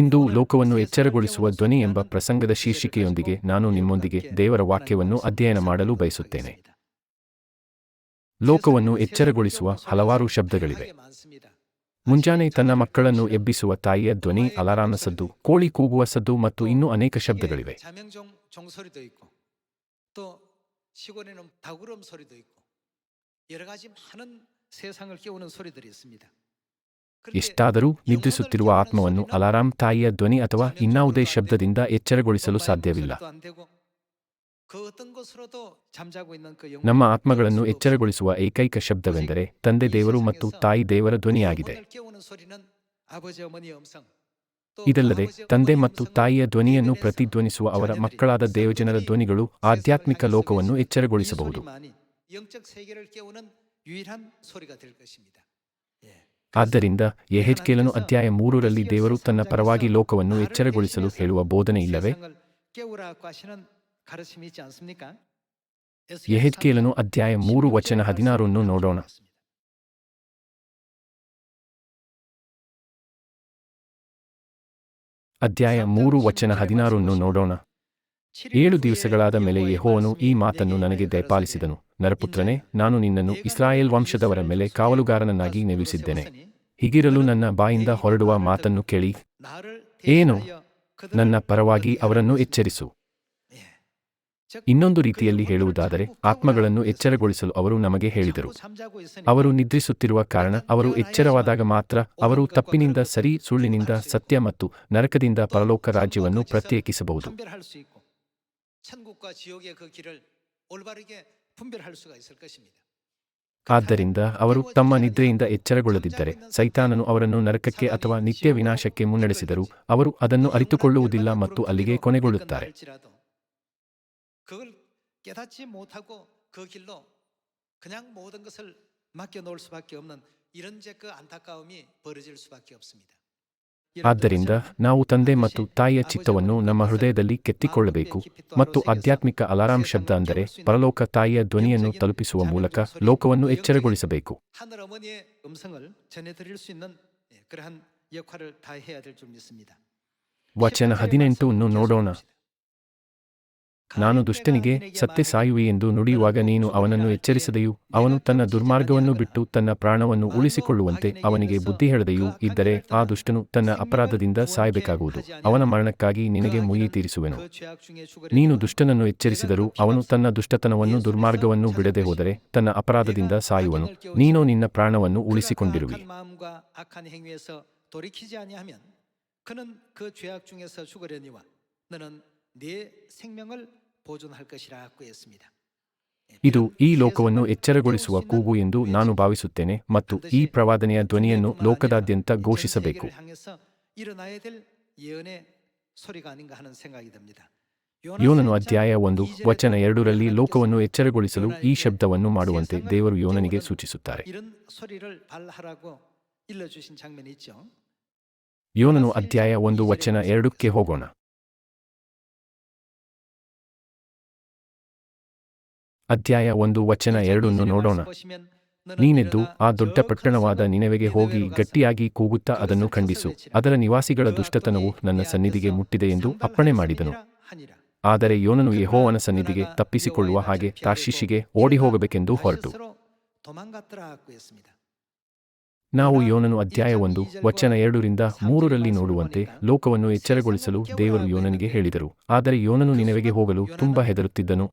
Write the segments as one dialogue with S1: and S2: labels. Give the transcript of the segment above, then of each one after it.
S1: ಇಂದು ಲೋಕವನ್ನು ಎಚ್ಚರಗೊಳಿಸುವ ಧ್ವನಿ ಎಂಬ ಪ್ರಸಂಗದ ಶೀರ್ಷಿಕೆಯೊಂದಿಗೆ ನಾನು ನಿಮ್ಮೊಂದಿಗೆ ದೇವರ ವಾಕ್ಯವನ್ನು ಅಧ್ಯಯನ ಮಾಡಲು ಬಯಸುತ್ತೇನೆ ಲೋಕವನ್ನು ಎಚ್ಚರಗೊಳಿಸುವ ಹಲವಾರು ಶಬ್ದಗಳಿವೆ ಮುಂಜಾನೆ ತನ್ನ ಮಕ್ಕಳನ್ನು ಎಬ್ಬಿಸುವ ತಾಯಿಯ ಧ್ವನಿ ಅಲಾರಾನ ಸದ್ದು ಕೋಳಿ ಕೂಗುವ ಸದ್ದು ಮತ್ತು ಇನ್ನೂ ಅನೇಕ ಶಬ್ದಗಳಿವೆ ಇಷ್ಟಾದರೂ ನಿದ್ರಿಸುತ್ತಿರುವ ಆತ್ಮವನ್ನು ಅಲಾರಾಂ ತಾಯಿಯ ಧ್ವನಿ ಅಥವಾ ಇನ್ನಾವುದೇ ಶಬ್ದದಿಂದ ಎಚ್ಚರಗೊಳಿಸಲು ಸಾಧ್ಯವಿಲ್ಲ ನಮ್ಮ ಆತ್ಮಗಳನ್ನು ಎಚ್ಚರಗೊಳಿಸುವ ಏಕೈಕ ಶಬ್ದವೆಂದರೆ ತಂದೆ ದೇವರು ಮತ್ತು ತಾಯಿ ದೇವರ ಧ್ವನಿಯಾಗಿದೆ ಇದಲ್ಲದೆ ತಂದೆ ಮತ್ತು ತಾಯಿಯ ಧ್ವನಿಯನ್ನು ಪ್ರತಿಧ್ವನಿಸುವ ಅವರ ಮಕ್ಕಳಾದ ದೇವಜನರ ಧ್ವನಿಗಳು ಆಧ್ಯಾತ್ಮಿಕ ಲೋಕವನ್ನು ಎಚ್ಚರಗೊಳಿಸಬಹುದು ಆದ್ದರಿಂದ ಯಹೆಜ್ಕೇಲನು ಅಧ್ಯಾಯ ಮೂರರಲ್ಲಿ ದೇವರು ತನ್ನ ಪರವಾಗಿ ಲೋಕವನ್ನು ಎಚ್ಚರಗೊಳಿಸಲು ಹೇಳುವ ಬೋಧನೆ ಇಲ್ಲವೇ ಯಹೆಜ್ಕೇಲನು ಅಧ್ಯಾಯ ಮೂರು ವಚನ ಹದಿನಾರನ್ನು ನೋಡೋಣ ಅಧ್ಯಾಯ ಮೂರು ವಚನ ಹದಿನಾರನ್ನು ನೋಡೋಣ ಏಳು ದಿವಸಗಳಾದ ಮೇಲೆ ಯೆಹೋವನು ಈ ಮಾತನ್ನು ನನಗೆ ದಯಪಾಲಿಸಿದನು ನರಪುತ್ರನೇ ನಾನು ನಿನ್ನನ್ನು ಇಸ್ರಾಯೇಲ್ ವಂಶದವರ ಮೇಲೆ ಕಾವಲುಗಾರನನ್ನಾಗಿ ನೇಮಿಸಿದ್ದೇನೆ ಹೀಗಿರಲು ನನ್ನ ಬಾಯಿಂದ ಹೊರಡುವ ಮಾತನ್ನು ಕೇಳಿ ಏನು ನನ್ನ ಪರವಾಗಿ ಅವರನ್ನು ಎಚ್ಚರಿಸು ಇನ್ನೊಂದು ರೀತಿಯಲ್ಲಿ ಹೇಳುವುದಾದರೆ ಆತ್ಮಗಳನ್ನು ಎಚ್ಚರಗೊಳಿಸಲು ಅವರು ನಮಗೆ ಹೇಳಿದರು ಅವರು ನಿದ್ರಿಸುತ್ತಿರುವ ಕಾರಣ ಅವರು ಎಚ್ಚರವಾದಾಗ ಮಾತ್ರ ಅವರು ತಪ್ಪಿನಿಂದ ಸರಿ ಸುಳ್ಳಿನಿಂದ ಸತ್ಯ ಮತ್ತು ನರಕದಿಂದ ಪರಲೋಕ ರಾಜ್ಯವನ್ನು ಪ್ರತ್ಯೇಕಿಸಬಹುದು ಆದ್ದರಿಂದ ಅವರು ತಮ್ಮ ನಿದ್ರೆಯಿಂದ ಎಚ್ಚರಗೊಳ್ಳದಿದ್ದರೆ ಸೈತಾನನು ಅವರನ್ನು ನರಕಕ್ಕೆ ಅಥವಾ ನಿತ್ಯ ವಿನಾಶಕ್ಕೆ ಮುನ್ನಡೆಸಿದರು ಅವರು ಅದನ್ನು ಅರಿತುಕೊಳ್ಳುವುದಿಲ್ಲ ಮತ್ತು ಅಲ್ಲಿಗೆ ಕೊನೆಗೊಳ್ಳುತ್ತಾರೆ 그냥 모든 것을 ಇರಂಜಕ್ಕೆ 수밖에 없는 이런 ಆದ್ದರಿಂದ ನಾವು ತಂದೆ ಮತ್ತು ತಾಯಿಯ ಚಿತ್ತವನ್ನು ನಮ್ಮ ಹೃದಯದಲ್ಲಿ ಕೆತ್ತಿಕೊಳ್ಳಬೇಕು ಮತ್ತು ಆಧ್ಯಾತ್ಮಿಕ ಅಲಾರಾಂ ಶಬ್ದ ಅಂದರೆ ಪರಲೋಕ ತಾಯಿಯ ಧ್ವನಿಯನ್ನು ತಲುಪಿಸುವ ಮೂಲಕ ಲೋಕವನ್ನು ಎಚ್ಚರಗೊಳಿಸಬೇಕು ವಚನ ಹದಿನೆಂಟು ನೋಡೋಣ ನಾನು ದುಷ್ಟನಿಗೆ ಸತ್ಯ ಸಾಯುವೆ ಎಂದು ನುಡಿಯುವಾಗ ನೀನು ಅವನನ್ನು ಎಚ್ಚರಿಸದೆಯೂ ಅವನು ತನ್ನ ದುರ್ಮಾರ್ಗವನ್ನು ಬಿಟ್ಟು ತನ್ನ ಪ್ರಾಣವನ್ನು ಉಳಿಸಿಕೊಳ್ಳುವಂತೆ ಅವನಿಗೆ ಬುದ್ಧಿ ಹೇಳದೆಯೂ ಇದ್ದರೆ ಆ ದುಷ್ಟನು ತನ್ನ ಅಪರಾಧದಿಂದ ಸಾಯಬೇಕಾಗುವುದು ಅವನ ಮರಣಕ್ಕಾಗಿ ನಿನಗೆ ಮುಯಿ ತೀರಿಸುವೆನು ನೀನು ದುಷ್ಟನನ್ನು ಎಚ್ಚರಿಸಿದರೂ ಅವನು ತನ್ನ ದುಷ್ಟತನವನ್ನು ದುರ್ಮಾರ್ಗವನ್ನು ಬಿಡದೆ ಹೋದರೆ ತನ್ನ ಅಪರಾಧದಿಂದ ಸಾಯುವನು ನೀನು ನಿನ್ನ ಪ್ರಾಣವನ್ನು ಉಳಿಸಿಕೊಂಡಿರುವಿ 그는 그 죄악 중에서 죽으려니와 너는 네 생명을 ಇದು ಈ ಲೋಕವನ್ನು ಎಚ್ಚರಗೊಳಿಸುವ ಕೂಗು ಎಂದು ನಾನು ಭಾವಿಸುತ್ತೇನೆ ಮತ್ತು ಈ ಪ್ರವಾದನೆಯ ಧ್ವನಿಯನ್ನು ಲೋಕದಾದ್ಯಂತ ಘೋಷಿಸಬೇಕು ಯೋನನು ಅಧ್ಯಾಯ ಒಂದು ವಚನ ಎರಡರಲ್ಲಿ ಲೋಕವನ್ನು ಎಚ್ಚರಗೊಳಿಸಲು ಈ ಶಬ್ದವನ್ನು ಮಾಡುವಂತೆ ದೇವರು ಯೋನನಿಗೆ ಸೂಚಿಸುತ್ತಾರೆ ಯೋನನು ಅಧ್ಯಾಯ ಒಂದು ವಚನ ಎರಡಕ್ಕೆ ಹೋಗೋಣ ಅಧ್ಯಾಯ ಒಂದು ವಚನ ಎರಡನ್ನು ನೋಡೋಣ ನೀನೆದ್ದು ಆ ದೊಡ್ಡ ಪಟ್ಟಣವಾದ ನಿನವೆಗೆ ಹೋಗಿ ಗಟ್ಟಿಯಾಗಿ ಕೂಗುತ್ತಾ ಅದನ್ನು ಖಂಡಿಸು ಅದರ ನಿವಾಸಿಗಳ ದುಷ್ಟತನವು ನನ್ನ ಸನ್ನಿಧಿಗೆ ಮುಟ್ಟಿದೆ ಎಂದು ಅಪ್ಪಣೆ ಮಾಡಿದನು ಆದರೆ ಯೋನನು ಯಹೋವನ ಸನ್ನಿಧಿಗೆ ತಪ್ಪಿಸಿಕೊಳ್ಳುವ ಹಾಗೆ ತಾಶಿಶಿಗೆ ಓಡಿ ಹೋಗಬೇಕೆಂದು ಹೊರಟು ನಾವು ಯೋನನು ಅಧ್ಯಾಯ ಒಂದು ವಚನ ಎರಡರಿಂದ ಮೂರರಲ್ಲಿ ನೋಡುವಂತೆ ಲೋಕವನ್ನು ಎಚ್ಚರಗೊಳಿಸಲು ದೇವರು ಯೋನನಿಗೆ ಹೇಳಿದರು ಆದರೆ ಯೋನನು ನಿನವೆಗೆ ಹೋಗಲು ತುಂಬಾ ಹೆದರುತ್ತಿದ್ದನು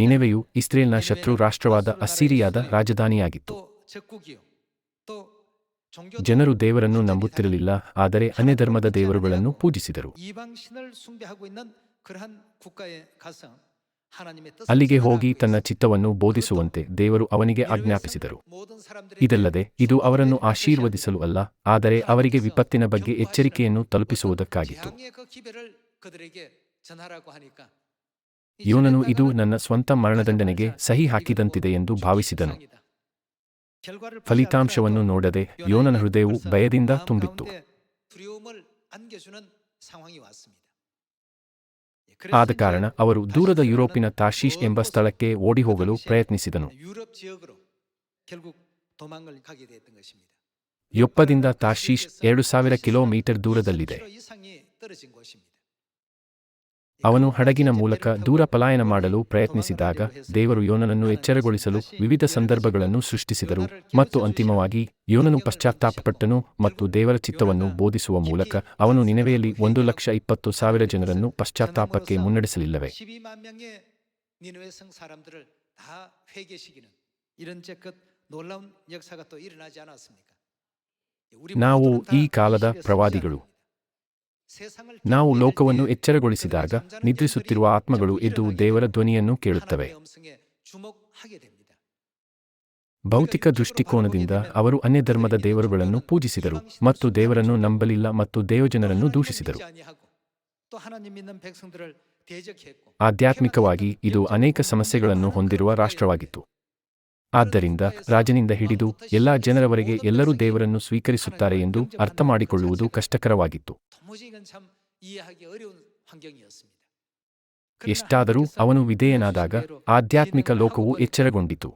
S1: ನಿನವೆಯು ಇಸ್ರೇಲ್ನ ಶತ್ರು ರಾಷ್ಟ್ರವಾದ ಅಸ್ಸೀರಿಯಾದ ರಾಜಧಾನಿಯಾಗಿತ್ತು ಜನರು ದೇವರನ್ನು ನಂಬುತ್ತಿರಲಿಲ್ಲ ಆದರೆ ಅನ್ಯಧರ್ಮದ ದೇವರುಗಳನ್ನು ಪೂಜಿಸಿದರು ಅಲ್ಲಿಗೆ ಹೋಗಿ ತನ್ನ ಚಿತ್ತವನ್ನು ಬೋಧಿಸುವಂತೆ ದೇವರು ಅವನಿಗೆ ಆಜ್ಞಾಪಿಸಿದರು ಇದಲ್ಲದೆ ಇದು ಅವರನ್ನು ಆಶೀರ್ವದಿಸಲು ಅಲ್ಲ ಆದರೆ ಅವರಿಗೆ ವಿಪತ್ತಿನ ಬಗ್ಗೆ ಎಚ್ಚರಿಕೆಯನ್ನು ತಲುಪಿಸುವುದಕ್ಕಾಗಿತ್ತು ಯೋನನು ಇದು ನನ್ನ ಸ್ವಂತ ಮರಣದಂಡನೆಗೆ ಸಹಿ ಹಾಕಿದಂತಿದೆ ಎಂದು ಭಾವಿಸಿದನು ಫಲಿತಾಂಶವನ್ನು ನೋಡದೆ ಯೋನನ ಹೃದಯವು ಭಯದಿಂದ ತುಂಬಿತ್ತು ಆದ ಕಾರಣ ಅವರು ದೂರದ ಯುರೋಪಿನ ತಾಶೀಶ್ ಎಂಬ ಸ್ಥಳಕ್ಕೆ ಓಡಿ ಹೋಗಲು ಪ್ರಯತ್ನಿಸಿದನು ಯೊಪ್ಪದಿಂದ ತಾಶೀಶ್ ಎರಡು ಸಾವಿರ ಕಿಲೋಮೀಟರ್ ದೂರದಲ್ಲಿದೆ ಅವನು ಹಡಗಿನ ಮೂಲಕ ದೂರ ಪಲಾಯನ ಮಾಡಲು ಪ್ರಯತ್ನಿಸಿದಾಗ ದೇವರು ಯೋನನನ್ನು ಎಚ್ಚರಗೊಳಿಸಲು ವಿವಿಧ ಸಂದರ್ಭಗಳನ್ನು ಸೃಷ್ಟಿಸಿದರು ಮತ್ತು ಅಂತಿಮವಾಗಿ ಯೋನನು ಪಶ್ಚಾತ್ತಾಪಪಟ್ಟನು ಮತ್ತು ದೇವರ ಚಿತ್ತವನ್ನು ಬೋಧಿಸುವ ಮೂಲಕ ಅವನು ನಿನವೆಯಲ್ಲಿ ಒಂದು ಲಕ್ಷ ಇಪ್ಪತ್ತು ಸಾವಿರ ಜನರನ್ನು ಪಶ್ಚಾತ್ತಾಪಕ್ಕೆ ಮುನ್ನಡೆಸಲಿಲ್ಲವೆ ನಾವು ಈ ಕಾಲದ ಪ್ರವಾದಿಗಳು ನಾವು ಲೋಕವನ್ನು ಎಚ್ಚರಗೊಳಿಸಿದಾಗ ನಿದ್ರಿಸುತ್ತಿರುವ ಆತ್ಮಗಳು ಎದ್ದು ದೇವರ ಧ್ವನಿಯನ್ನು ಕೇಳುತ್ತವೆ ಭೌತಿಕ ದೃಷ್ಟಿಕೋನದಿಂದ ಅವರು ಅನ್ಯ ಧರ್ಮದ ದೇವರುಗಳನ್ನು ಪೂಜಿಸಿದರು ಮತ್ತು ದೇವರನ್ನು ನಂಬಲಿಲ್ಲ ಮತ್ತು ದೇವಜನರನ್ನು ದೂಷಿಸಿದರು ಆಧ್ಯಾತ್ಮಿಕವಾಗಿ ಇದು ಅನೇಕ ಸಮಸ್ಯೆಗಳನ್ನು ಹೊಂದಿರುವ ರಾಷ್ಟ್ರವಾಗಿತ್ತು ಆದ್ದರಿಂದ ರಾಜನಿಂದ ಹಿಡಿದು ಎಲ್ಲಾ ಜನರವರೆಗೆ ಎಲ್ಲರೂ ದೇವರನ್ನು ಸ್ವೀಕರಿಸುತ್ತಾರೆ ಎಂದು ಅರ್ಥ ಮಾಡಿಕೊಳ್ಳುವುದು ಕಷ್ಟಕರವಾಗಿತ್ತು ಎಷ್ಟಾದರೂ ಅವನು ವಿಧೇಯನಾದಾಗ ಆಧ್ಯಾತ್ಮಿಕ ಲೋಕವು ಎಚ್ಚರಗೊಂಡಿತು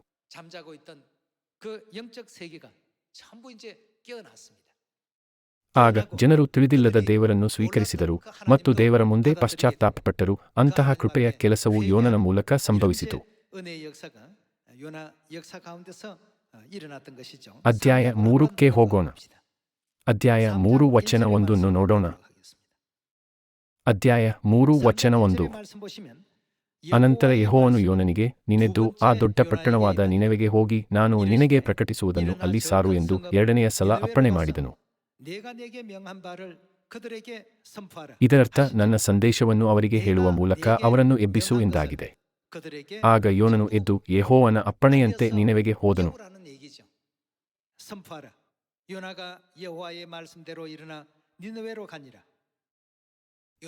S1: ಆಗ ಜನರು ತಿಳಿದಿಲ್ಲದ ದೇವರನ್ನು ಸ್ವೀಕರಿಸಿದರು ಮತ್ತು ದೇವರ ಮುಂದೆ ಪಶ್ಚಾತ್ತಾಪಪಟ್ಟರು ಅಂತಹ ಕೃಪೆಯ ಕೆಲಸವು ಯೋನನ ಮೂಲಕ ಸಂಭವಿಸಿತು ಅಧ್ಯಾಯ ಮೂರಕ್ಕೆ ಹೋಗೋಣ ಅಧ್ಯಾಯ ಮೂರು ವಚನ ಒಂದನ್ನು ನೋಡೋಣ ಅಧ್ಯಾಯ ಮೂರು ವಚನ ಒಂದು ಅನಂತರ ಯಹೋವನು ಯೋನನಿಗೆ ನಿನೆದು ಆ ದೊಡ್ಡ ಪಟ್ಟಣವಾದ ನಿನವೆಗೆ ಹೋಗಿ ನಾನು ನಿನಗೆ ಪ್ರಕಟಿಸುವುದನ್ನು ಅಲ್ಲಿ ಸಾರು ಎಂದು ಎರಡನೆಯ ಸಲ ಅಪ್ಪಣೆ ಮಾಡಿದನು ಇದರರ್ಥ ನನ್ನ ಸಂದೇಶವನ್ನು ಅವರಿಗೆ ಹೇಳುವ ಮೂಲಕ ಅವರನ್ನು ಎಬ್ಬಿಸು ಎಂದಾಗಿದೆ ಆಗ ಯೋನನು ಎದ್ದು ಯೆಹೋವನ ಅಪ್ಪಣೆಯಂತೆ ನಿನವೆಗೆ ಹೋದನು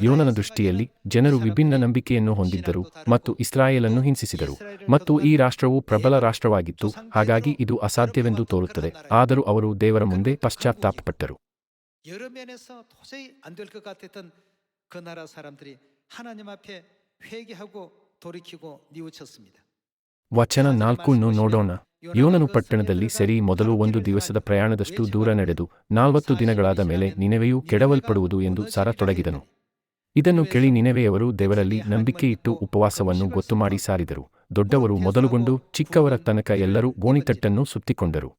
S1: ಯೋನನ ದೃಷ್ಟಿಯಲ್ಲಿ ಜನರು ವಿಭಿನ್ನ ನಂಬಿಕೆಯನ್ನು ಹೊಂದಿದ್ದರು ಮತ್ತು ಇಸ್ರಾಯೇಲನ್ನು ಹಿಂಸಿಸಿದರು ಮತ್ತು ಈ ರಾಷ್ಟ್ರವು ಪ್ರಬಲ ರಾಷ್ಟ್ರವಾಗಿತ್ತು ಹಾಗಾಗಿ ಇದು ಅಸಾಧ್ಯವೆಂದು ತೋರುತ್ತದೆ ಆದರೂ ಅವರು ದೇವರ ಮುಂದೆ ಪಶ್ಚಾತ್ತಾಪಪಟ್ಟರು ವಚನ ನಾಲ್ಕುನ್ನು ನೋಡೋಣ ಯೋನನು ಪಟ್ಟಣದಲ್ಲಿ ಸರಿ ಮೊದಲು ಒಂದು ದಿವಸದ ಪ್ರಯಾಣದಷ್ಟು ದೂರ ನಡೆದು ನಾಲ್ವತ್ತು ದಿನಗಳಾದ ಮೇಲೆ ನಿನೆವೆಯು ಕೆಡವಲ್ಪಡುವುದು ಎಂದು ಸಾರ ತೊಡಗಿದನು ಇದನ್ನು ಕೇಳಿ ನಿನವೆಯವರು ದೇವರಲ್ಲಿ ನಂಬಿಕೆಯಿಟ್ಟು ಉಪವಾಸವನ್ನು ಗೊತ್ತು ಮಾಡಿ ಸಾರಿದರು ದೊಡ್ಡವರು ಮೊದಲುಗೊಂಡು ಚಿಕ್ಕವರ ತನಕ ಎಲ್ಲರೂ ಗೋಣಿತಟ್ಟನ್ನು ಸುತ್ತಿಕೊಂಡರು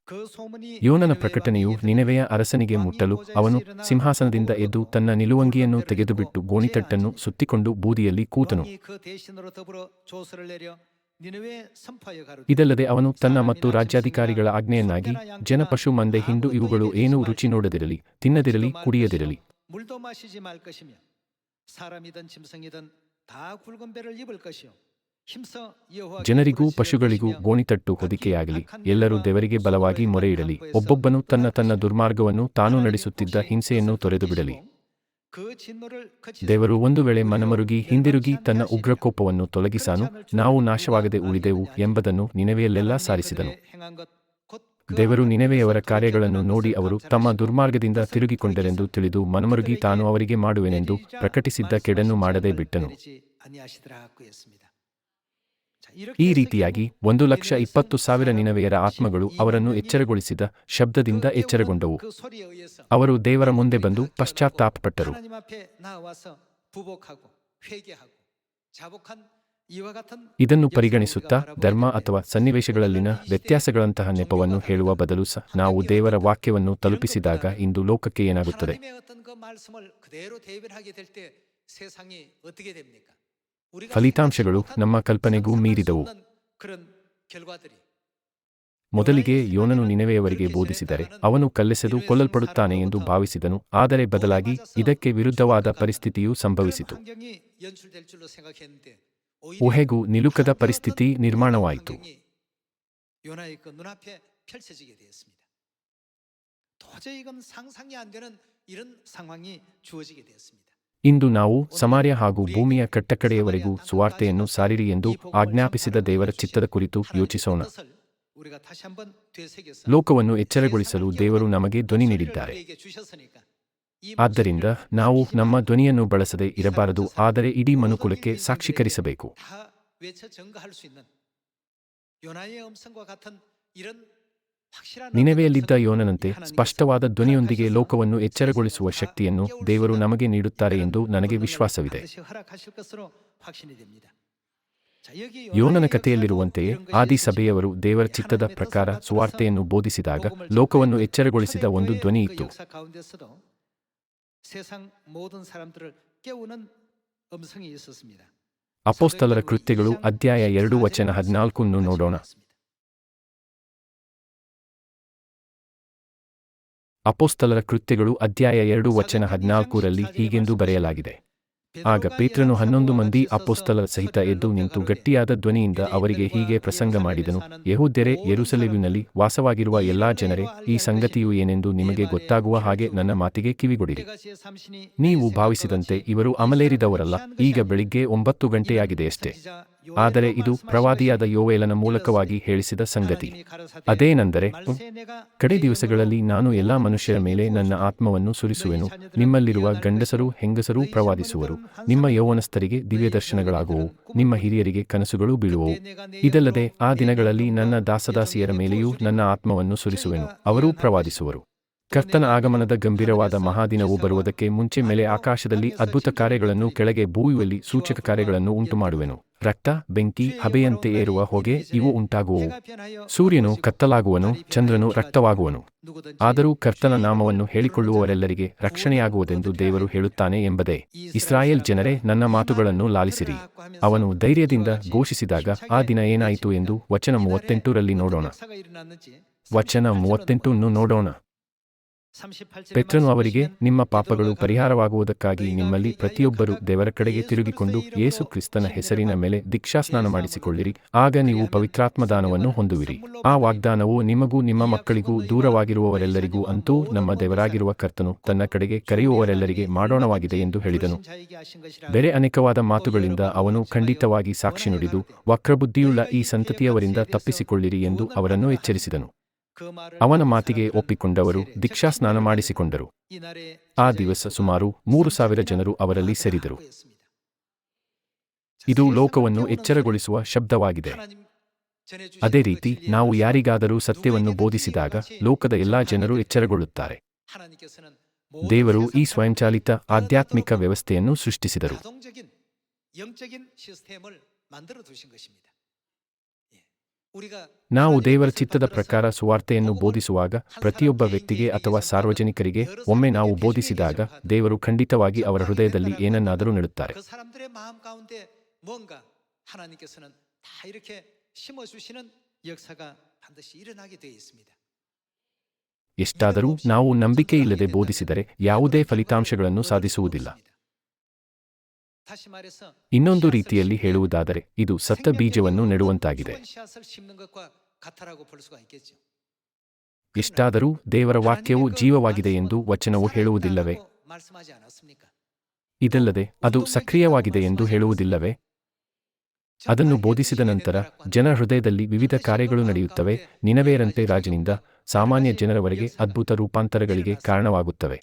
S1: ಯೋನನ ಪ್ರಕಟಣೆಯು ನಿನವೆಯ ಅರಸನಿಗೆ ಮುಟ್ಟಲು ಅವನು ಸಿಂಹಾಸನದಿಂದ ಎದ್ದು ತನ್ನ ನಿಲುವಂಗಿಯನ್ನು ತೆಗೆದುಬಿಟ್ಟು ಗೋಣಿತಟ್ಟನ್ನು ಸುತ್ತಿಕೊಂಡು ಬೂದಿಯಲ್ಲಿ ಕೂತನು ಇದಲ್ಲದೆ ಅವನು ತನ್ನ ಮತ್ತು ರಾಜ್ಯಾಧಿಕಾರಿಗಳ ಆಜ್ಞೆಯನ್ನಾಗಿ ಜನಪಶು ಮಂದೆ ಹಿಂಡು ಇವುಗಳು ಏನೂ ರುಚಿ ನೋಡದಿರಲಿ ತಿನ್ನದಿರಲಿ ಕುಡಿಯದಿರಲಿ 사람이든 짐승이든 다 ಜನರಿಗೂ ಪಶುಗಳಿಗೂ ಗೋಣಿತಟ್ಟು ಹೊದಿಕೆಯಾಗಲಿ ಎಲ್ಲರೂ ದೇವರಿಗೆ ಬಲವಾಗಿ ಇಡಲಿ ಒಬ್ಬೊಬ್ಬನು ತನ್ನ ತನ್ನ ದುರ್ಮಾರ್ಗವನ್ನು ತಾನು ನಡೆಸುತ್ತಿದ್ದ ಹಿಂಸೆಯನ್ನು ತೊರೆದು ಬಿಡಲಿ ದೇವರು ಒಂದು ವೇಳೆ ಮನಮರುಗಿ ಹಿಂದಿರುಗಿ ತನ್ನ ಉಗ್ರಕೋಪವನ್ನು ತೊಲಗಿಸಾನು ನಾವು ನಾಶವಾಗದೆ ಉಳಿದೆವು ಎಂಬುದನ್ನು ನಿನವೆಯಲ್ಲೆಲ್ಲ ಸಾರಿಸಿದನು ದೇವರು ನಿನವೆಯವರ ಕಾರ್ಯಗಳನ್ನು ನೋಡಿ ಅವರು ತಮ್ಮ ದುರ್ಮಾರ್ಗದಿಂದ ತಿರುಗಿಕೊಂಡರೆಂದು ತಿಳಿದು ಮನಮರುಗಿ ತಾನು ಅವರಿಗೆ ಮಾಡುವೆನೆಂದು ಪ್ರಕಟಿಸಿದ್ದ ಕೆಡನ್ನು ಮಾಡದೇ ಬಿಟ್ಟನು ಈ ರೀತಿಯಾಗಿ ಒಂದು ಲಕ್ಷ ಇಪ್ಪತ್ತು ಸಾವಿರ ನಿನವೆಯರ ಆತ್ಮಗಳು ಅವರನ್ನು ಎಚ್ಚರಗೊಳಿಸಿದ ಶಬ್ದದಿಂದ ಎಚ್ಚರಗೊಂಡವು ಅವರು ದೇವರ ಮುಂದೆ ಬಂದು ಪಶ್ಚಾತ್ತಾಪಪಟ್ಟರು ಇದನ್ನು ಪರಿಗಣಿಸುತ್ತಾ ಧರ್ಮ ಅಥವಾ ಸನ್ನಿವೇಶಗಳಲ್ಲಿನ ವ್ಯತ್ಯಾಸಗಳಂತಹ ನೆಪವನ್ನು ಹೇಳುವ ಬದಲು ಸಹ ನಾವು ದೇವರ ವಾಕ್ಯವನ್ನು ತಲುಪಿಸಿದಾಗ ಇಂದು ಲೋಕಕ್ಕೆ ಏನಾಗುತ್ತದೆ ಫಲಿತಾಂಶಗಳು ನಮ್ಮ ಕಲ್ಪನೆಗೂ ಮೀರಿದವು ಮೊದಲಿಗೆ ಯೋನನು ನಿನವೆಯವರಿಗೆ ಬೋಧಿಸಿದರೆ ಅವನು ಕಲ್ಲೆಸೆದು ಕೊಲ್ಲಲ್ಪಡುತ್ತಾನೆ ಎಂದು ಭಾವಿಸಿದನು ಆದರೆ ಬದಲಾಗಿ ಇದಕ್ಕೆ ವಿರುದ್ಧವಾದ ಪರಿಸ್ಥಿತಿಯು ಸಂಭವಿಸಿತು ಊಹೆಗೂ ನಿಲುಕದ ಪರಿಸ್ಥಿತಿ ನಿರ್ಮಾಣವಾಯಿತು ಇಂದು ನಾವು ಸಮಾರ್ಯ ಹಾಗೂ ಭೂಮಿಯ ಕಟ್ಟಕಡೆಯವರೆಗೂ ಸುವಾರ್ತೆಯನ್ನು ಸಾರಿರಿ ಎಂದು ಆಜ್ಞಾಪಿಸಿದ ದೇವರ ಚಿತ್ತದ ಕುರಿತು ಯೋಚಿಸೋಣ ಲೋಕವನ್ನು ಎಚ್ಚರಗೊಳಿಸಲು ದೇವರು ನಮಗೆ ಧ್ವನಿ ನೀಡಿದ್ದಾರೆ ಆದ್ದರಿಂದ ನಾವು ನಮ್ಮ ಧ್ವನಿಯನ್ನು ಬಳಸದೆ ಇರಬಾರದು ಆದರೆ ಇಡೀ ಮನುಕುಲಕ್ಕೆ ಸಾಕ್ಷೀಕರಿಸಬೇಕು ನಿನವೆಯಲ್ಲಿದ್ದ ಯೋನನಂತೆ ಸ್ಪಷ್ಟವಾದ ಧ್ವನಿಯೊಂದಿಗೆ ಲೋಕವನ್ನು ಎಚ್ಚರಗೊಳಿಸುವ ಶಕ್ತಿಯನ್ನು ದೇವರು ನಮಗೆ ನೀಡುತ್ತಾರೆ ಎಂದು ನನಗೆ ವಿಶ್ವಾಸವಿದೆ ಯೋನನ ಕಥೆಯಲ್ಲಿರುವಂತೆಯೇ ಆದಿ ಸಭೆಯವರು ದೇವರ ಚಿತ್ತದ ಪ್ರಕಾರ ಸುವಾರ್ತೆಯನ್ನು ಬೋಧಿಸಿದಾಗ ಲೋಕವನ್ನು ಎಚ್ಚರಗೊಳಿಸಿದ ಒಂದು ಧ್ವನಿ ಇತ್ತು ಅಪೋಸ್ತಲರ ಕೃತ್ಯಗಳು ಅಧ್ಯಾಯ ಎರಡು ವಚನ ಹದಿನಾಲ್ಕನ್ನು ನೋಡೋಣ ಅಪೋಸ್ತಲರ ಕೃತ್ಯಗಳು ಅಧ್ಯಾಯ ಎರಡು ವಚನ ಹದಿನಾಲ್ಕರಲ್ಲಿ ಹೀಗೆಂದು ಬರೆಯಲಾಗಿದೆ ಆಗ ಪೇತ್ರನು ಹನ್ನೊಂದು ಮಂದಿ ಅಪೋಸ್ತಲರ ಸಹಿತ ಎದ್ದು ನಿಂತು ಗಟ್ಟಿಯಾದ ಧ್ವನಿಯಿಂದ ಅವರಿಗೆ ಹೀಗೆ ಪ್ರಸಂಗ ಮಾಡಿದನು ಯಹೋದ್ಯರೆ ಯರುಸಲೇವಿನಲ್ಲಿ ವಾಸವಾಗಿರುವ ಎಲ್ಲಾ ಜನರೇ ಈ ಸಂಗತಿಯು ಏನೆಂದು ನಿಮಗೆ ಗೊತ್ತಾಗುವ ಹಾಗೆ ನನ್ನ ಮಾತಿಗೆ ಕಿವಿಗೊಡಿರಿ ನೀವು ಭಾವಿಸಿದಂತೆ ಇವರು ಅಮಲೇರಿದವರಲ್ಲ ಈಗ ಬೆಳಿಗ್ಗೆ ಒಂಬತ್ತು ಗಂಟೆಯಾಗಿದೆಯಷ್ಟೇ ಆದರೆ ಇದು ಪ್ರವಾದಿಯಾದ ಯೋವೇಲನ ಮೂಲಕವಾಗಿ ಹೇಳಿಸಿದ ಸಂಗತಿ ಅದೇನೆಂದರೆ ಕಡೆ ದಿವಸಗಳಲ್ಲಿ ನಾನು ಎಲ್ಲಾ ಮನುಷ್ಯರ ಮೇಲೆ ನನ್ನ ಆತ್ಮವನ್ನು ಸುರಿಸುವೆನು ನಿಮ್ಮಲ್ಲಿರುವ ಗಂಡಸರು ಹೆಂಗಸರೂ ಪ್ರವಾದಿಸುವರು ನಿಮ್ಮ ಯೌವನಸ್ಥರಿಗೆ ದಿವ್ಯದರ್ಶನಗಳಾಗುವು ನಿಮ್ಮ ಹಿರಿಯರಿಗೆ ಕನಸುಗಳು ಬೀಳುವವು ಇದಲ್ಲದೆ ಆ ದಿನಗಳಲ್ಲಿ ನನ್ನ ದಾಸದಾಸಿಯರ ಮೇಲೆಯೂ ನನ್ನ ಆತ್ಮವನ್ನು ಸುರಿಸುವೆನು ಅವರೂ ಪ್ರವಾದಿಸುವರು ಕರ್ತನ ಆಗಮನದ ಗಂಭೀರವಾದ ಮಹಾದಿನವು ಬರುವುದಕ್ಕೆ ಮುಂಚೆ ಮೇಲೆ ಆಕಾಶದಲ್ಲಿ ಅದ್ಭುತ ಕಾರ್ಯಗಳನ್ನು ಕೆಳಗೆ ಭೂಮಿಯಲ್ಲಿ ಸೂಚಕ ಕಾರ್ಯಗಳನ್ನು ಉಂಟುಮಾಡುವೆನು ರಕ್ತ ಬೆಂಕಿ ಹಬೆಯಂತೆ ಏರುವ ಹೊಗೆ ಇವು ಉಂಟಾಗುವವು ಸೂರ್ಯನು ಕತ್ತಲಾಗುವನು ಚಂದ್ರನು ರಕ್ತವಾಗುವನು ಆದರೂ ಕರ್ತನ ನಾಮವನ್ನು ಹೇಳಿಕೊಳ್ಳುವವರೆಲ್ಲರಿಗೆ ರಕ್ಷಣೆಯಾಗುವುದೆಂದು ದೇವರು ಹೇಳುತ್ತಾನೆ ಎಂಬುದೇ ಇಸ್ರಾಯೇಲ್ ಜನರೇ ನನ್ನ ಮಾತುಗಳನ್ನು ಲಾಲಿಸಿರಿ ಅವನು ಧೈರ್ಯದಿಂದ ಘೋಷಿಸಿದಾಗ ಆ ದಿನ ಏನಾಯಿತು ಎಂದು ವಚನ ಮೂವತ್ತೆಂಟರಲ್ಲಿ ನೋಡೋಣ ವಚನ ಮೂವತ್ತೆಂಟನ್ನು ನೋಡೋಣ ಅವರಿಗೆ ನಿಮ್ಮ ಪಾಪಗಳು ಪರಿಹಾರವಾಗುವುದಕ್ಕಾಗಿ ನಿಮ್ಮಲ್ಲಿ ಪ್ರತಿಯೊಬ್ಬರೂ ದೇವರ ಕಡೆಗೆ ತಿರುಗಿಕೊಂಡು ಯೇಸು ಕ್ರಿಸ್ತನ ಹೆಸರಿನ ಮೇಲೆ ದೀಕ್ಷಾಸ್ನಾನ ಮಾಡಿಸಿಕೊಳ್ಳಿರಿ ಆಗ ನೀವು ಪವಿತ್ರಾತ್ಮದಾನವನ್ನು ಹೊಂದುವಿರಿ ಆ ವಾಗ್ದಾನವು ನಿಮಗೂ ನಿಮ್ಮ ಮಕ್ಕಳಿಗೂ ದೂರವಾಗಿರುವವರೆಲ್ಲರಿಗೂ ಅಂತೂ ನಮ್ಮ ದೇವರಾಗಿರುವ ಕರ್ತನು ತನ್ನ ಕಡೆಗೆ ಕರೆಯುವವರೆಲ್ಲರಿಗೆ ಮಾಡೋಣವಾಗಿದೆ ಎಂದು ಹೇಳಿದನು ಬೇರೆ ಅನೇಕವಾದ ಮಾತುಗಳಿಂದ ಅವನು ಖಂಡಿತವಾಗಿ ಸಾಕ್ಷಿ ನುಡಿದು ವಕ್ರಬುದ್ಧಿಯುಳ್ಳ ಈ ಸಂತತಿಯವರಿಂದ ತಪ್ಪಿಸಿಕೊಳ್ಳಿರಿ ಎಂದು ಅವರನ್ನು ಎಚ್ಚರಿಸಿದನು ಅವನ ಮಾತಿಗೆ ಒಪ್ಪಿಕೊಂಡವರು ದೀಕ್ಷಾ ಸ್ನಾನ ಮಾಡಿಸಿಕೊಂಡರು ಆ ದಿವಸ ಸುಮಾರು ಮೂರು ಸಾವಿರ ಜನರು ಅವರಲ್ಲಿ ಸೇರಿದರು ಇದು ಲೋಕವನ್ನು ಎಚ್ಚರಗೊಳಿಸುವ ಶಬ್ದವಾಗಿದೆ ಅದೇ ರೀತಿ ನಾವು ಯಾರಿಗಾದರೂ ಸತ್ಯವನ್ನು ಬೋಧಿಸಿದಾಗ ಲೋಕದ ಎಲ್ಲಾ ಜನರು ಎಚ್ಚರಗೊಳ್ಳುತ್ತಾರೆ ದೇವರು ಈ ಸ್ವಯಂಚಾಲಿತ ಆಧ್ಯಾತ್ಮಿಕ ವ್ಯವಸ್ಥೆಯನ್ನು ಸೃಷ್ಟಿಸಿದರು ನಾವು ದೇವರ ಚಿತ್ತದ ಪ್ರಕಾರ ಸುವಾರ್ತೆಯನ್ನು ಬೋಧಿಸುವಾಗ ಪ್ರತಿಯೊಬ್ಬ ವ್ಯಕ್ತಿಗೆ ಅಥವಾ ಸಾರ್ವಜನಿಕರಿಗೆ ಒಮ್ಮೆ ನಾವು ಬೋಧಿಸಿದಾಗ ದೇವರು ಖಂಡಿತವಾಗಿ ಅವರ ಹೃದಯದಲ್ಲಿ ಏನನ್ನಾದರೂ ನೀಡುತ್ತಾರೆ ಎಷ್ಟಾದರೂ ನಾವು ನಂಬಿಕೆಯಿಲ್ಲದೆ ಬೋಧಿಸಿದರೆ ಯಾವುದೇ ಫಲಿತಾಂಶಗಳನ್ನು ಸಾಧಿಸುವುದಿಲ್ಲ ಇನ್ನೊಂದು ರೀತಿಯಲ್ಲಿ ಹೇಳುವುದಾದರೆ ಇದು ಸತ್ತ ಬೀಜವನ್ನು ನೆಡುವಂತಾಗಿದೆ ಇಷ್ಟಾದರೂ ದೇವರ ವಾಕ್ಯವು ಜೀವವಾಗಿದೆ ಎಂದು ವಚನವು ಹೇಳುವುದಿಲ್ಲವೇ ಇದಲ್ಲದೆ ಅದು ಸಕ್ರಿಯವಾಗಿದೆ ಎಂದು ಹೇಳುವುದಿಲ್ಲವೇ ಅದನ್ನು ಬೋಧಿಸಿದ ನಂತರ ಜನ ಹೃದಯದಲ್ಲಿ ವಿವಿಧ ಕಾರ್ಯಗಳು ನಡೆಯುತ್ತವೆ ನಿನವೇರಂತೆ ರಾಜನಿಂದ ಸಾಮಾನ್ಯ ಜನರವರೆಗೆ ಅದ್ಭುತ ರೂಪಾಂತರಗಳಿಗೆ ಕಾರಣವಾಗುತ್ತವೆ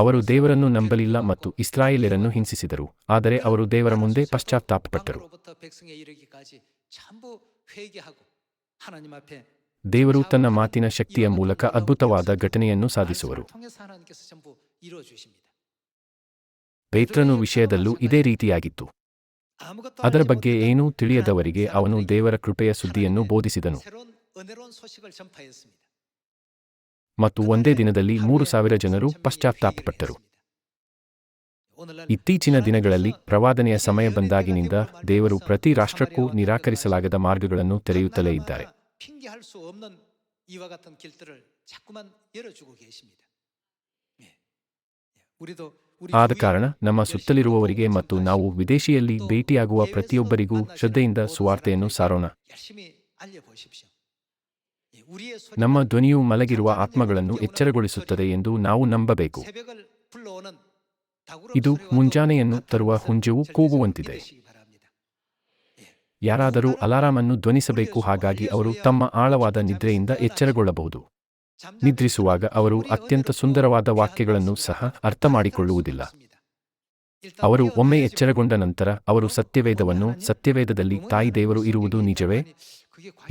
S1: ಅವರು ದೇವರನ್ನು ನಂಬಲಿಲ್ಲ ಮತ್ತು ಇಸ್ರಾಯೇಲರನ್ನು ಹಿಂಸಿಸಿದರು ಆದರೆ ಅವರು ದೇವರ ಮುಂದೆ ಪಶ್ಚಾತ್ತಾಪಪಟ್ಟರು ದೇವರು ತನ್ನ ಮಾತಿನ ಶಕ್ತಿಯ ಮೂಲಕ ಅದ್ಭುತವಾದ ಘಟನೆಯನ್ನು ಸಾಧಿಸುವರು ಪೇತ್ರನು ವಿಷಯದಲ್ಲೂ ಇದೇ ರೀತಿಯಾಗಿತ್ತು ಅದರ ಬಗ್ಗೆ ಏನೂ ತಿಳಿಯದವರಿಗೆ ಅವನು ದೇವರ ಕೃಪೆಯ ಸುದ್ದಿಯನ್ನು ಬೋಧಿಸಿದನು ಮತ್ತು ಒಂದೇ ದಿನದಲ್ಲಿ ಮೂರು ಸಾವಿರ ಜನರು ಪಶ್ಚಾತ್ತಾಪಪಟ್ಟರು ಇತ್ತೀಚಿನ ದಿನಗಳಲ್ಲಿ ಪ್ರವಾದನೆಯ ಸಮಯ ಬಂದಾಗಿನಿಂದ ದೇವರು ಪ್ರತಿ ರಾಷ್ಟ್ರಕ್ಕೂ ನಿರಾಕರಿಸಲಾಗದ ಮಾರ್ಗಗಳನ್ನು ತೆರೆಯುತ್ತಲೇ ಇದ್ದಾರೆ ಆದ ಕಾರಣ ನಮ್ಮ ಸುತ್ತಲಿರುವವರಿಗೆ ಮತ್ತು ನಾವು ವಿದೇಶಿಯಲ್ಲಿ ಭೇಟಿಯಾಗುವ ಪ್ರತಿಯೊಬ್ಬರಿಗೂ ಶ್ರದ್ಧೆಯಿಂದ ಸುವಾರ್ತೆಯನ್ನು ಸಾರೋಣ ನಮ್ಮ ಧ್ವನಿಯು ಮಲಗಿರುವ ಆತ್ಮಗಳನ್ನು ಎಚ್ಚರಗೊಳಿಸುತ್ತದೆ ಎಂದು ನಾವು ನಂಬಬೇಕು ಇದು ಮುಂಜಾನೆಯನ್ನು ತರುವ ಹುಂಜವು ಕೂಗುವಂತಿದೆ ಯಾರಾದರೂ ಅಲಾರಾಮ್ ಅನ್ನು ಧ್ವನಿಸಬೇಕು ಹಾಗಾಗಿ ಅವರು ತಮ್ಮ ಆಳವಾದ ನಿದ್ರೆಯಿಂದ ಎಚ್ಚರಗೊಳ್ಳಬಹುದು ನಿದ್ರಿಸುವಾಗ ಅವರು ಅತ್ಯಂತ ಸುಂದರವಾದ ವಾಕ್ಯಗಳನ್ನು ಸಹ ಅರ್ಥ ಮಾಡಿಕೊಳ್ಳುವುದಿಲ್ಲ ಅವರು ಒಮ್ಮೆ ಎಚ್ಚರಗೊಂಡ ನಂತರ ಅವರು ಸತ್ಯವೇದವನ್ನು ಸತ್ಯವೇದದಲ್ಲಿ ತಾಯಿ ದೇವರು ಇರುವುದು ನಿಜವೇ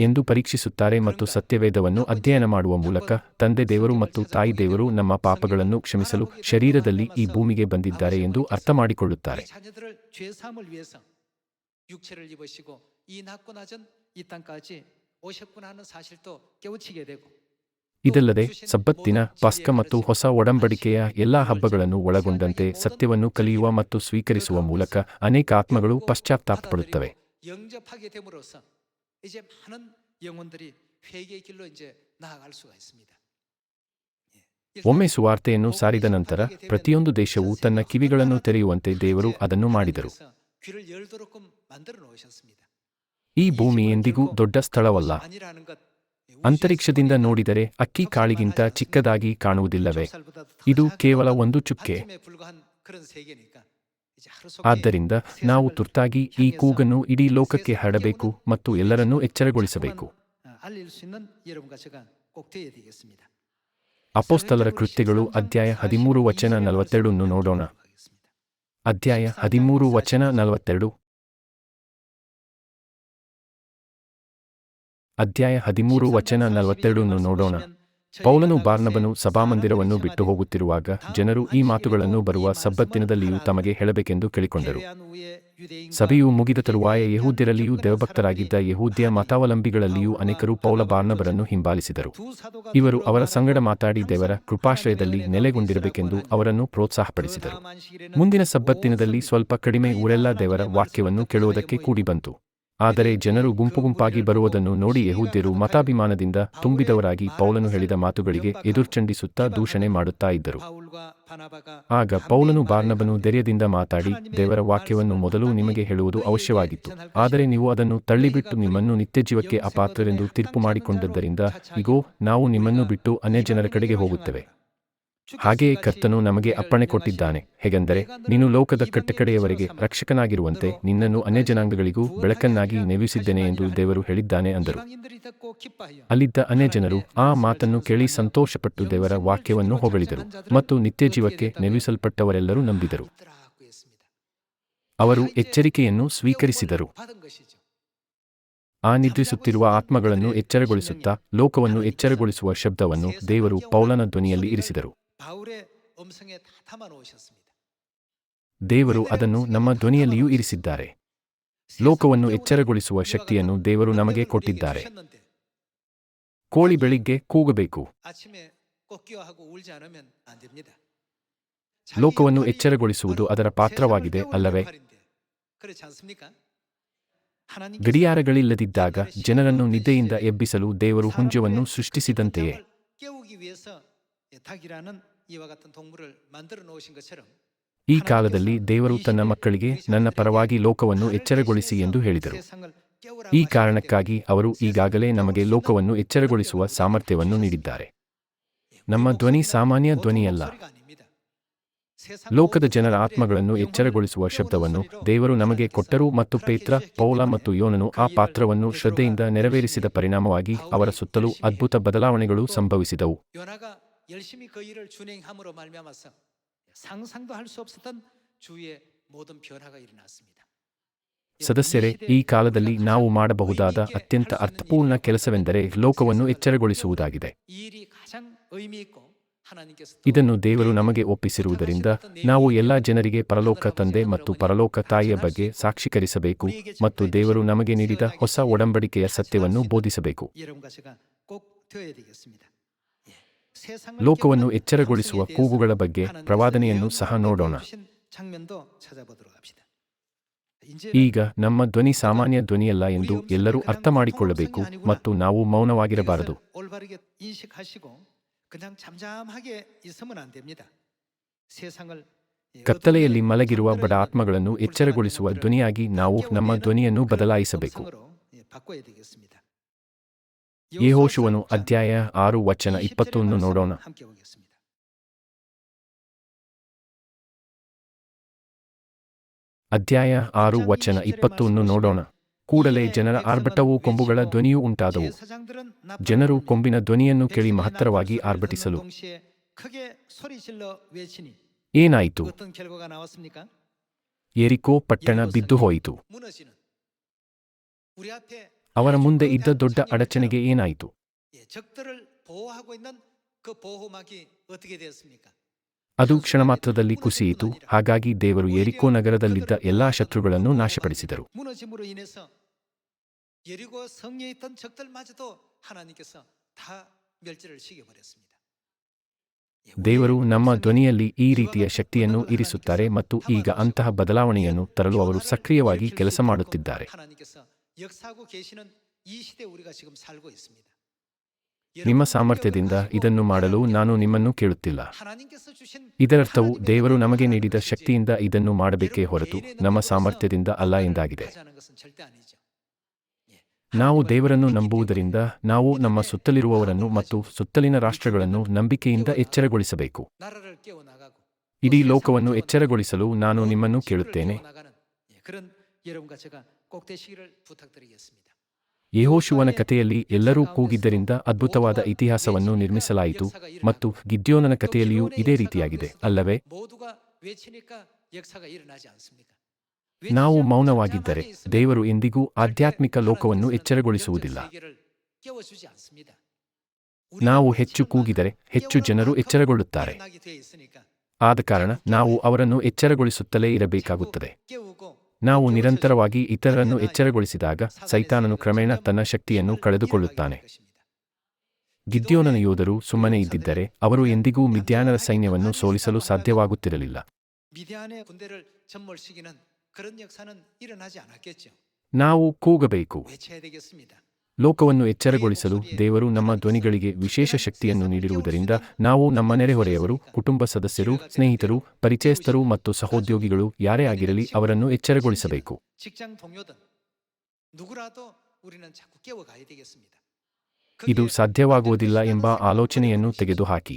S1: ಎಂದು ಪರೀಕ್ಷಿಸುತ್ತಾರೆ ಮತ್ತು ಸತ್ಯವೇದವನ್ನು ಅಧ್ಯಯನ ಮಾಡುವ ಮೂಲಕ ತಂದೆ ದೇವರು ಮತ್ತು ತಾಯಿ ದೇವರು ನಮ್ಮ ಪಾಪಗಳನ್ನು ಕ್ಷಮಿಸಲು ಶರೀರದಲ್ಲಿ ಈ ಭೂಮಿಗೆ ಬಂದಿದ್ದಾರೆ ಎಂದು ಅರ್ಥ ಮಾಡಿಕೊಳ್ಳುತ್ತಾರೆ ಇದಲ್ಲದೆ ಸಬ್ಬತ್ತಿನ ಪಾಸ್ಕ ಮತ್ತು ಹೊಸ ಒಡಂಬಡಿಕೆಯ ಎಲ್ಲಾ ಹಬ್ಬಗಳನ್ನು ಒಳಗೊಂಡಂತೆ ಸತ್ಯವನ್ನು ಕಲಿಯುವ ಮತ್ತು ಸ್ವೀಕರಿಸುವ ಮೂಲಕ ಅನೇಕ ಆತ್ಮಗಳು ಪಶ್ಚಾತ್ತಾಪಡುತ್ತವೆ 이제 많은 영혼들이 회개의 길로 이제 나아갈 수가 있습니다. ಒಮ್ಮೆ ಸುವಾರ್ತೆಯನ್ನು ಸಾರಿದ ನಂತರ ಪ್ರತಿಯೊಂದು ದೇಶವೂ ತನ್ನ ಕಿವಿಗಳನ್ನು ತೆರೆಯುವಂತೆ ದೇವರು ಅದನ್ನು ಮಾಡಿದರು ಈ ಭೂಮಿ ಎಂದಿಗೂ ದೊಡ್ಡ ಸ್ಥಳವಲ್ಲ ಅಂತರಿಕ್ಷದಿಂದ ನೋಡಿದರೆ ಅಕ್ಕಿ ಕಾಳಿಗಿಂತ ಚಿಕ್ಕದಾಗಿ ಕಾಣುವುದಿಲ್ಲವೇ ಇದು ಕೇವಲ ಒಂದು ಚುಕ್ಕೆ ಆದ್ದರಿಂದ ನಾವು ತುರ್ತಾಗಿ ಈ ಕೂಗನ್ನು ಇಡೀ ಲೋಕಕ್ಕೆ ಹರಡಬೇಕು ಮತ್ತು ಎಲ್ಲರನ್ನೂ ಎಚ್ಚರಗೊಳಿಸಬೇಕು ಅಪೋಸ್ತಲರ ಕೃತ್ಯಗಳು ಅಧ್ಯಾಯ ಹದಿಮೂರು ವಚನ ನಲವತ್ತೆರಡನ್ನು ನೋಡೋಣ ಅಧ್ಯಾಯ ಹದಿಮೂರು ವಚನ ನಲವತ್ತೆರಡು ಅಧ್ಯಾಯ ಹದಿಮೂರು ವಚನ ನಲವತ್ತೆರಡನ್ನು ನೋಡೋಣ ಪೌಲನು ಬಾರ್ನಬನು ಸಭಾಮಂದಿರವನ್ನು ಬಿಟ್ಟು ಹೋಗುತ್ತಿರುವಾಗ ಜನರು ಈ ಮಾತುಗಳನ್ನು ಬರುವ ಸಬ್ಬತ್ತಿನದಲ್ಲಿಯೂ ತಮಗೆ ಹೇಳಬೇಕೆಂದು ಕೇಳಿಕೊಂಡರು ಸಭೆಯು ಮುಗಿದ ತರುವಾಯ ಯಹೂದ್ಯರಲ್ಲಿಯೂ ದೇವಭಕ್ತರಾಗಿದ್ದ ಯಹೂದ್ಯ ಮತಾವಲಂಬಿಗಳಲ್ಲಿಯೂ ಅನೇಕರು ಪೌಲ ಬಾರ್ನಬರನ್ನು ಹಿಂಬಾಲಿಸಿದರು ಇವರು ಅವರ ಸಂಗಡ ಮಾತಾಡಿ ದೇವರ ಕೃಪಾಶ್ರಯದಲ್ಲಿ ನೆಲೆಗೊಂಡಿರಬೇಕೆಂದು ಅವರನ್ನು ಪ್ರೋತ್ಸಾಹಪಡಿಸಿದರು ಮುಂದಿನ ಸಬ್ಬತ್ತಿನದಲ್ಲಿ ಸ್ವಲ್ಪ ಕಡಿಮೆ ಊರೆಲ್ಲ ದೇವರ ವಾಕ್ಯವನ್ನು ಕೇಳುವುದಕ್ಕೆ ಕೂಡಿಬಂತು ಆದರೆ ಜನರು ಗುಂಪು ಗುಂಪಾಗಿ ಬರುವುದನ್ನು ನೋಡಿ ಯಹೂದ್ಯರು ಮತಾಭಿಮಾನದಿಂದ ತುಂಬಿದವರಾಗಿ ಪೌಲನು ಹೇಳಿದ ಮಾತುಗಳಿಗೆ ಎದುರ್ಚಂಡಿಸುತ್ತಾ ದೂಷಣೆ ಮಾಡುತ್ತಾ ಇದ್ದರು ಆಗ ಪೌಲನು ಬಾರ್ನಬನು ಧೈರ್ಯದಿಂದ ಮಾತಾಡಿ ದೇವರ ವಾಕ್ಯವನ್ನು ಮೊದಲು ನಿಮಗೆ ಹೇಳುವುದು ಅವಶ್ಯವಾಗಿತ್ತು ಆದರೆ ನೀವು ಅದನ್ನು ತಳ್ಳಿಬಿಟ್ಟು ನಿಮ್ಮನ್ನು ನಿತ್ಯಜೀವಕ್ಕೆ ಅಪಾತ್ರರೆಂದು ತೀರ್ಪು ಮಾಡಿಕೊಂಡದ್ದರಿಂದ ಈಗೋ ನಾವು ನಿಮ್ಮನ್ನು ಬಿಟ್ಟು ಅನ್ಯ ಜನರ ಕಡೆಗೆ ಹೋಗುತ್ತೇವೆ ಹಾಗೆಯೇ ಕರ್ತನು ನಮಗೆ ಅಪ್ಪಣೆ ಕೊಟ್ಟಿದ್ದಾನೆ ಹೇಗೆಂದರೆ ನೀನು ಲೋಕದ ಕಟ್ಟಕಡೆಯವರೆಗೆ ರಕ್ಷಕನಾಗಿರುವಂತೆ ನಿನ್ನನ್ನು ಅನ್ಯ ಜನಾಂಗಗಳಿಗೂ ಬೆಳಕನ್ನಾಗಿ ನೇಮಿಸಿದ್ದೇನೆ ಎಂದು ದೇವರು ಹೇಳಿದ್ದಾನೆ ಅಂದರು ಅಲ್ಲಿದ್ದ ಅನ್ಯ ಜನರು ಆ ಮಾತನ್ನು ಕೇಳಿ ಸಂತೋಷಪಟ್ಟು ದೇವರ ವಾಕ್ಯವನ್ನು ಹೊಗಳಿದರು ಮತ್ತು ನಿತ್ಯ ಜೀವಕ್ಕೆ ನೇಮಿಸಲ್ಪಟ್ಟವರೆಲ್ಲರೂ ನಂಬಿದರು ಅವರು ಎಚ್ಚರಿಕೆಯನ್ನು ಸ್ವೀಕರಿಸಿದರು ಆ ನಿದ್ರಿಸುತ್ತಿರುವ ಆತ್ಮಗಳನ್ನು ಎಚ್ಚರಗೊಳಿಸುತ್ತಾ ಲೋಕವನ್ನು ಎಚ್ಚರಗೊಳಿಸುವ ಶಬ್ದವನ್ನು ದೇವರು ಪೌಲನ ಧ್ವನಿಯಲ್ಲಿ ಇರಿಸಿದರು ದೇವರು ಅದನ್ನು ನಮ್ಮ ಧ್ವನಿಯಲ್ಲಿಯೂ ಇರಿಸಿದ್ದಾರೆ ಲೋಕವನ್ನು ಎಚ್ಚರಗೊಳಿಸುವ ಶಕ್ತಿಯನ್ನು ದೇವರು ನಮಗೆ ಕೊಟ್ಟಿದ್ದಾರೆ ಕೋಳಿ ಬೆಳಿಗ್ಗೆ ಕೂಗಬೇಕು ಲೋಕವನ್ನು ಎಚ್ಚರಗೊಳಿಸುವುದು ಅದರ ಪಾತ್ರವಾಗಿದೆ ಅಲ್ಲವೇ ಗಡಿಯಾರಗಳಿಲ್ಲದಿದ್ದಾಗ ಜನರನ್ನು ನಿದ್ದೆಯಿಂದ ಎಬ್ಬಿಸಲು ದೇವರು ಹುಂಜವನ್ನು ಸೃಷ್ಟಿಸಿದಂತೆಯೇ ಈ ಕಾಲದಲ್ಲಿ ದೇವರು ತನ್ನ ಮಕ್ಕಳಿಗೆ ನನ್ನ ಪರವಾಗಿ ಲೋಕವನ್ನು ಎಚ್ಚರಗೊಳಿಸಿ ಎಂದು ಹೇಳಿದರು ಈ ಕಾರಣಕ್ಕಾಗಿ ಅವರು ಈಗಾಗಲೇ ನಮಗೆ ಲೋಕವನ್ನು ಎಚ್ಚರಗೊಳಿಸುವ ಸಾಮರ್ಥ್ಯವನ್ನು ನೀಡಿದ್ದಾರೆ ನಮ್ಮ ಧ್ವನಿ ಸಾಮಾನ್ಯ ಧ್ವನಿಯಲ್ಲ ಲೋಕದ ಜನರ ಆತ್ಮಗಳನ್ನು ಎಚ್ಚರಗೊಳಿಸುವ ಶಬ್ದವನ್ನು ದೇವರು ನಮಗೆ ಕೊಟ್ಟರು ಮತ್ತು ಪೇತ್ರ ಪೌಲ ಮತ್ತು ಯೋನನು ಆ ಪಾತ್ರವನ್ನು ಶ್ರದ್ಧೆಯಿಂದ ನೆರವೇರಿಸಿದ ಪರಿಣಾಮವಾಗಿ ಅವರ ಸುತ್ತಲೂ ಅದ್ಭುತ ಬದಲಾವಣೆಗಳು ಸಂಭವಿಸಿದವು 열심히 그 일을 준행함으로 말미암아서 상상도 할 없었던 주의 모든 변화가 일어났습니다. ಸದಸ್ಯರೇ ಈ ಕಾಲದಲ್ಲಿ ನಾವು ಮಾಡಬಹುದಾದ ಅತ್ಯಂತ ಅರ್ಥಪೂರ್ಣ ಕೆಲಸವೆಂದರೆ ಲೋಕವನ್ನು ಎಚ್ಚರಗೊಳಿಸುವುದಾಗಿದೆ ಇದನ್ನು ದೇವರು ನಮಗೆ ಒಪ್ಪಿಸಿರುವುದರಿಂದ ನಾವು ಎಲ್ಲ ಜನರಿಗೆ ಪರಲೋಕ ತಂದೆ ಮತ್ತು ಪರಲೋಕ ತಾಯಿಯ ಬಗ್ಗೆ ಸಾಕ್ಷೀಕರಿಸಬೇಕು ಮತ್ತು ದೇವರು ನಮಗೆ ನೀಡಿದ ಹೊಸ ಒಡಂಬಡಿಕೆಯ ಸತ್ಯವನ್ನು ಬೋಧಿಸಬೇಕು ಲೋಕವನ್ನು ಎಚ್ಚರಗೊಳಿಸುವ ಕೂಗುಗಳ ಬಗ್ಗೆ ಪ್ರವಾದನೆಯನ್ನು ಸಹ ನೋಡೋಣ ಈಗ ನಮ್ಮ ಧ್ವನಿ ಸಾಮಾನ್ಯ ಧ್ವನಿಯಲ್ಲ ಎಂದು ಎಲ್ಲರೂ ಅರ್ಥ ಮಾಡಿಕೊಳ್ಳಬೇಕು ಮತ್ತು ನಾವು ಮೌನವಾಗಿರಬಾರದು ಕತ್ತಲೆಯಲ್ಲಿ ಮಲಗಿರುವ ಬಡ ಆತ್ಮಗಳನ್ನು ಎಚ್ಚರಗೊಳಿಸುವ ಧ್ವನಿಯಾಗಿ ನಾವು ನಮ್ಮ ಧ್ವನಿಯನ್ನು ಬದಲಾಯಿಸಬೇಕು ಯೇಹೋಶುವನು ಅಧ್ಯಾಯ ಆರು ವಚನ ಇಪ್ಪತ್ತೊಂದು ನೋಡೋಣ ಅಧ್ಯಾಯ ಆರು ವಚನ ಇಪ್ಪತ್ತೊಂದು ನೋಡೋಣ ಕೂಡಲೇ ಜನರ ಆರ್ಭಟವು ಕೊಂಬುಗಳ ಧ್ವನಿಯೂ ಉಂಟಾದವು ಜನರು ಕೊಂಬಿನ ಧ್ವನಿಯನ್ನು ಕೇಳಿ ಮಹತ್ತರವಾಗಿ ಆರ್ಭಟಿಸಲು ಏನಾಯಿತು ಏರಿಕೋ ಪಟ್ಟಣ ಬಿದ್ದು ಹೋಯಿತು ಅವರ ಮುಂದೆ ಇದ್ದ ದೊಡ್ಡ ಅಡಚಣೆಗೆ ಏನಾಯಿತು ಅದು ಕ್ಷಣಮಾತ್ರದಲ್ಲಿ ಕುಸಿಯಿತು ಹಾಗಾಗಿ ದೇವರು ಎರಿಕೋ ನಗರದಲ್ಲಿದ್ದ ಎಲ್ಲಾ ಶತ್ರುಗಳನ್ನು ನಾಶಪಡಿಸಿದರು ದೇವರು ನಮ್ಮ ಧ್ವನಿಯಲ್ಲಿ ಈ ರೀತಿಯ ಶಕ್ತಿಯನ್ನು ಇರಿಸುತ್ತಾರೆ ಮತ್ತು ಈಗ ಅಂತಹ ಬದಲಾವಣೆಯನ್ನು ತರಲು ಅವರು ಸಕ್ರಿಯವಾಗಿ ಕೆಲಸ ಮಾಡುತ್ತಿದ್ದಾರೆ 계시는 이 우리가 지금 살고 있습니다. ನಿಮ್ಮ ಸಾಮರ್ಥ್ಯದಿಂದ ಇದನ್ನು ಮಾಡಲು ನಾನು ನಿಮ್ಮನ್ನು ಕೇಳುತ್ತಿಲ್ಲ ಇದರರ್ಥವು ದೇವರು ನಮಗೆ ನೀಡಿದ ಶಕ್ತಿಯಿಂದ ಇದನ್ನು ಮಾಡಬೇಕೇ ಹೊರತು ನಮ್ಮ ಸಾಮರ್ಥ್ಯದಿಂದ ಅಲ್ಲ ಎಂದಾಗಿದೆ ನಾವು ದೇವರನ್ನು ನಂಬುವುದರಿಂದ ನಾವು ನಮ್ಮ ಸುತ್ತಲಿರುವವರನ್ನು ಮತ್ತು ಸುತ್ತಲಿನ ರಾಷ್ಟ್ರಗಳನ್ನು ನಂಬಿಕೆಯಿಂದ ಎಚ್ಚರಗೊಳಿಸಬೇಕು ಇಡೀ ಲೋಕವನ್ನು ಎಚ್ಚರಗೊಳಿಸಲು ನಾನು ನಿಮ್ಮನ್ನು ಕೇಳುತ್ತೇನೆ ಯೆಹೋಶುವನ ಕಥೆಯಲ್ಲಿ ಎಲ್ಲರೂ ಕೂಗಿದ್ದರಿಂದ ಅದ್ಭುತವಾದ ಇತಿಹಾಸವನ್ನು ನಿರ್ಮಿಸಲಾಯಿತು ಮತ್ತು ಗಿದ್ಯೋನನ ಕಥೆಯಲ್ಲಿಯೂ ಇದೇ ರೀತಿಯಾಗಿದೆ ಅಲ್ಲವೇ ನಾವು ಮೌನವಾಗಿದ್ದರೆ ದೇವರು ಎಂದಿಗೂ ಆಧ್ಯಾತ್ಮಿಕ ಲೋಕವನ್ನು ಎಚ್ಚರಗೊಳಿಸುವುದಿಲ್ಲ ನಾವು ಹೆಚ್ಚು ಕೂಗಿದರೆ ಹೆಚ್ಚು ಜನರು ಎಚ್ಚರಗೊಳ್ಳುತ್ತಾರೆ ಆದ ಕಾರಣ ನಾವು ಅವರನ್ನು ಎಚ್ಚರಗೊಳಿಸುತ್ತಲೇ ಇರಬೇಕಾಗುತ್ತದೆ ನಾವು ನಿರಂತರವಾಗಿ ಇತರರನ್ನು ಎಚ್ಚರಗೊಳಿಸಿದಾಗ ಸೈತಾನನು ಕ್ರಮೇಣ ತನ್ನ ಶಕ್ತಿಯನ್ನು ಕಳೆದುಕೊಳ್ಳುತ್ತಾನೆ ಗಿದ್ಯೋನನ ಯೋಧರು ಸುಮ್ಮನೆ ಇದ್ದಿದ್ದರೆ ಅವರು ಎಂದಿಗೂ ಮಿದ್ಯಾನರ ಸೈನ್ಯವನ್ನು ಸೋಲಿಸಲು ಸಾಧ್ಯವಾಗುತ್ತಿರಲಿಲ್ಲ ನಾವು ಕೂಗಬೇಕು ಲೋಕವನ್ನು ಎಚ್ಚರಗೊಳಿಸಲು ದೇವರು ನಮ್ಮ ಧ್ವನಿಗಳಿಗೆ ವಿಶೇಷ ಶಕ್ತಿಯನ್ನು ನೀಡಿರುವುದರಿಂದ ನಾವು ನಮ್ಮ ನೆರೆಹೊರೆಯವರು ಕುಟುಂಬ ಸದಸ್ಯರು ಸ್ನೇಹಿತರು ಪರಿಚಯಸ್ಥರು ಮತ್ತು ಸಹೋದ್ಯೋಗಿಗಳು ಯಾರೇ ಆಗಿರಲಿ ಅವರನ್ನು ಎಚ್ಚರಗೊಳಿಸಬೇಕು ಇದು ಸಾಧ್ಯವಾಗುವುದಿಲ್ಲ ಎಂಬ ಆಲೋಚನೆಯನ್ನು ತೆಗೆದುಹಾಕಿ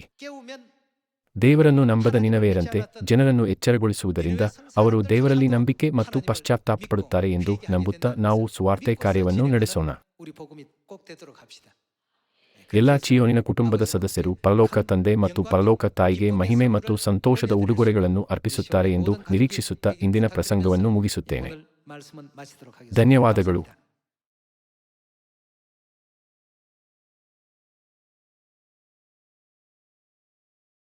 S1: ದೇವರನ್ನು ನಂಬದ ನಿನವೇರಂತೆ ಜನರನ್ನು ಎಚ್ಚರಗೊಳಿಸುವುದರಿಂದ ಅವರು ದೇವರಲ್ಲಿ ನಂಬಿಕೆ ಮತ್ತು ಪಶ್ಚಾತ್ತಾಪ ಪಡುತ್ತಾರೆ ಎಂದು ನಂಬುತ್ತಾ ನಾವು ಸುವಾರ್ತೆ ಕಾರ್ಯವನ್ನು ನಡೆಸೋಣ ಎಲ್ಲಾ ಚಿಯೋನಿನ ಕುಟುಂಬದ ಸದಸ್ಯರು ಪರಲೋಕ ತಂದೆ ಮತ್ತು ಪರಲೋಕ ತಾಯಿಗೆ ಮಹಿಮೆ ಮತ್ತು ಸಂತೋಷದ ಉಡುಗೊರೆಗಳನ್ನು ಅರ್ಪಿಸುತ್ತಾರೆ ಎಂದು ನಿರೀಕ್ಷಿಸುತ್ತಾ ಇಂದಿನ ಪ್ರಸಂಗವನ್ನು ಮುಗಿಸುತ್ತೇನೆ ಧನ್ಯವಾದಗಳು